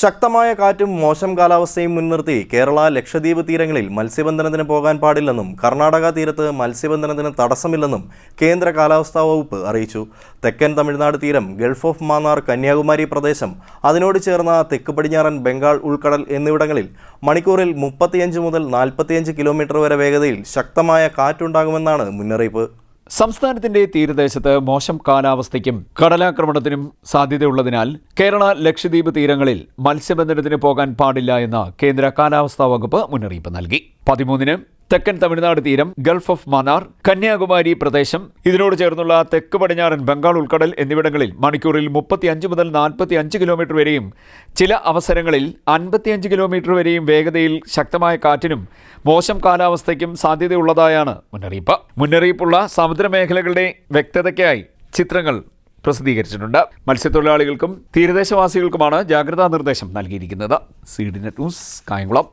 ശക്തമായ കാറ്റും മോശം കാലാവസ്ഥയും മുൻനിർത്തി കേരള ലക്ഷദ്വീപ് തീരങ്ങളിൽ മത്സ്യബന്ധനത്തിന് പോകാൻ പാടില്ലെന്നും കർണാടക തീരത്ത് മത്സ്യബന്ധനത്തിന് തടസ്സമില്ലെന്നും കേന്ദ്ര കാലാവസ്ഥാ വകുപ്പ് അറിയിച്ചു. തെക്കൻ തമിഴ്നാട് തീരം ഗൾഫ് ഓഫ് മാന്നാർ കന്യാകുമാരി പ്രദേശം അതിനോട് ചേർന്ന തെക്ക് പടിഞ്ഞാറൻ ബംഗാൾ ഉൾക്കടൽ എന്നിവിടങ്ങളിൽ മണിക്കൂറിൽ മുപ്പത്തിയഞ്ച് മുതൽ നാൽപ്പത്തിയഞ്ച് കിലോമീറ്റർ വരെ വേഗതയിൽ ശക്തമായ കാറ്റുണ്ടാകുമെന്നാണ് മുന്നറിയിപ്പ്. സംസ്ഥാനത്തിന്റെ തീരദേശത്ത് മോശം കാലാവസ്ഥയ്ക്കും കടലാക്രമണത്തിനും സാധ്യതയുള്ളതിനാൽ കേരള ലക്ഷദ്വീപ് തീരങ്ങളിൽ മത്സ്യബന്ധനത്തിന് പോകാൻ പാടില്ല എന്ന് കേന്ദ്ര കാലാവസ്ഥാ വകുപ്പ് മുന്നറിയിപ്പ് നൽകി. പതിമൂന്നിന് തെക്കൻ തമിഴ്നാട് തീരം ഗൾഫ് ഓഫ് മനാർ കന്യാകുമാരി പ്രദേശം. ഇതിനോട് ചേർന്നുള്ള തെക്ക് പടിഞ്ഞാറൻ ബംഗാൾ ഉൾക്കടൽ എന്നിവിടങ്ങളിൽ മണിക്കൂറിൽ മുപ്പത്തിയഞ്ച് മുതൽ നാൽപ്പത്തി അഞ്ച് കിലോമീറ്റർ വരെയും ചില അവസരങ്ങളിൽ അൻപത്തിയഞ്ച് കിലോമീറ്റർ വരെയും വേഗതയിൽ ശക്തമായ കാറ്റിനും മോശം കാലാവസ്ഥയ്ക്കും സാധ്യതയുള്ളതായാണ് മുന്നറിയിപ്പ്. മുന്നറിയിപ്പുള്ള സമുദ്രമേഖലകളുടെ വ്യക്തതയ്ക്കായി ചിത്രങ്ങൾ പ്രസിദ്ധീകരിച്ചിട്ടുണ്ട്. മത്സ്യത്തൊഴിലാളികൾക്കും തീരദേശവാസികൾക്കുമാണ് ജാഗ്രതാ നിർദ്ദേശം നൽകിയിരിക്കുന്നത്. C D net news Kayamkulam.